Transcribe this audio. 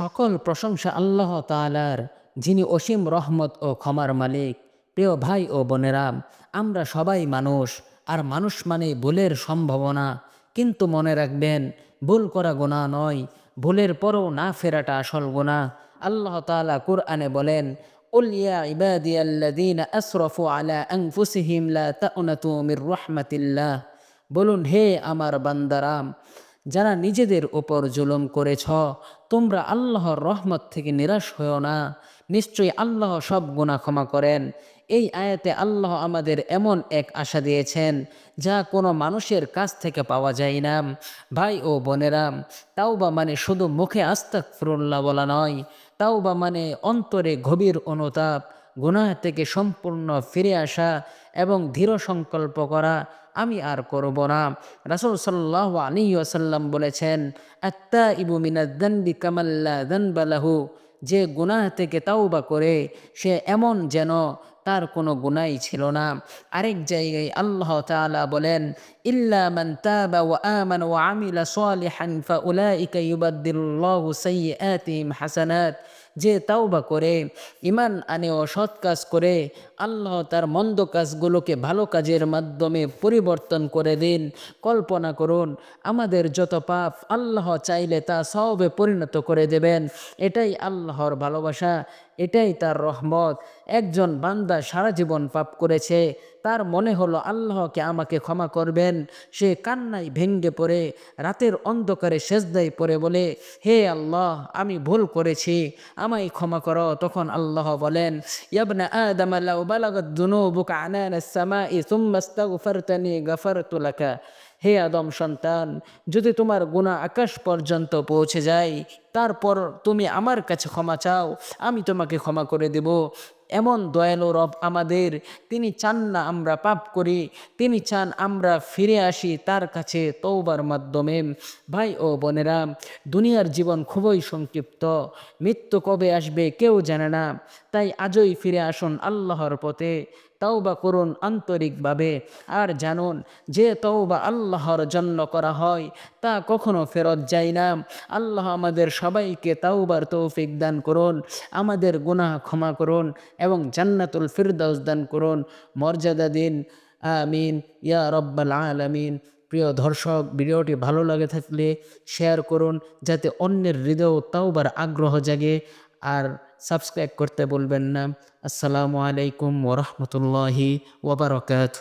সকল প্রশংসা আল্লাহ তালার যিনি অসীম রহমত ও ক্ষমার মালিক প্রিয় ভাই ও বোনেরা আমরা সবাই মানুষ আর মানুষ মানে ভুলের সম্ভাবনা কিন্তু মনে রাখবেন ভুল করা গোনা নয় ভুলের পরও না ফেরাটা আসল গোনা আল্লাহ তালা কুরআনে বলেন قل يا عبادي الذين أسرفوا على أنفسهم لا تأنتوا من رحمة الله বলুন হে আমার বান্দারাম যারা নিজেদের ওপর জুলুম করেছ, তোমরা আল্লাহর রহমত থেকে নিরাশ হও না। নিশ্চয়ই আল্লাহ সব গুণা ক্ষমা করেন। এই আয়াতে আল্লাহ আমাদের এমন এক আশা দিয়েছেন, যা কোনো মানুষের কাছ থেকে পাওয়া যায় না। ভাই ও বোনেরা তাও বা মানে শুধু মুখে আস্তাক ফিরুল্লাহ বলা নয় তাও বা মানে অন্তরে গভীর অনুতাপ, গুনাহ থেকে সম্পূর্ণ ফিরে আসা এবং দৃঢ় সংকল্প করা। আমি আর করব না। রাসুল সাল্লাহ আলী আসাল্লাম বলেছেন আত্মা ইবু মিনাদ্দান্দি কামাল্লা দানবালাহু যে গুনাহ থেকে তাওবা করে, সে এমন যেন তার কোনো গুনাই ছিল না। আরেক জায়গায় আল্লাহ তাআলা বলেন, ইল্লা মান তাবা ওয়া আমানা ওয়া আমিলা সালিহান ফাউলাইকা ইউবাদদিলুল্লাহু সাইয়্যাতিহিম হাসানাত যে তাওবা করে ইমান আনে ও সৎ কাজ করে, আল্লাহ তার মন্দ কাজগুলোকে ভালো কাজের মাধ্যমে পরিবর্তন করে দিন। কল্পনা করুন, আমাদের যত পাপ, আল্লাহ চাইলে তা সবে পরিণত করে দেবেন। এটাই আল্লাহর ভালোবাসা, এটাই তার রহমত। একজন বান্দা সারা জীবন পাপ করেছে, তার মনে হলো আল্লাহকে আমাকে ক্ষমা করবেন। সে কান্নায় ভেঙ্গে পড়ে, রাতের অন্ধকারে সেজদায় পড়ে বলে, হে আল্লাহ, আমি ভুল করেছি। আমায় ক্ষমা করো। তখন আল্লাহ বলেন ইয়াবনা আদম, লাউ বালাগাত যুনুবুকা আনানা সামাই, সুম্মা আস্তাগফারতানি গাফারতু লাকা। হে আদম সন্তান, যদি তোমার গুণা আকাশ পর্যন্ত পৌঁছে যায়, তারপর তুমি আমার কাছে ক্ষমা চাও, আমি তোমাকে ক্ষমা করে দেব। এমন দয়ালু রব আমাদের। তিনি চান না আমরা পাপ করি, তিনি চান আমরা ফিরে আসি তার কাছে তৌবার মাধ্যমে। ভাই ও বোনেরা, দুনিয়ার জীবন খুবই সংক্ষিপ্ত, মৃত্যু কবে আসবে কেউ জানে না, তাই আজই ফিরে আসুন আল্লাহর পথে। তওবা করুন আন্তরিকভাবে। আর জানুন যে তওবা আল্লাহর জন্য করা হয়, তা কখনো ফেরত যায় না। আল্লাহ আমাদের সবাইকে তাওবার তৌফিক দান করুন, আমাদের গুনাহ ক্ষমা করুন এবং জান্নাতুল ফিরদাউস দান করুন। মর্যাদা দিন, আমিন, ইয়া রব্বাল আলামিন। প্রিয় দর্শক, ভিডিওটি ভালো লাগে থাকলে শেয়ার করুন, যাতে অন্যের হৃদয় তাওবার আগ্রহ জাগে। আর সাবস্ক্রাইব করতে বলবেন না। আসসালামু আলাইকুম ওরহমতুল্লাহি ওবরাকাত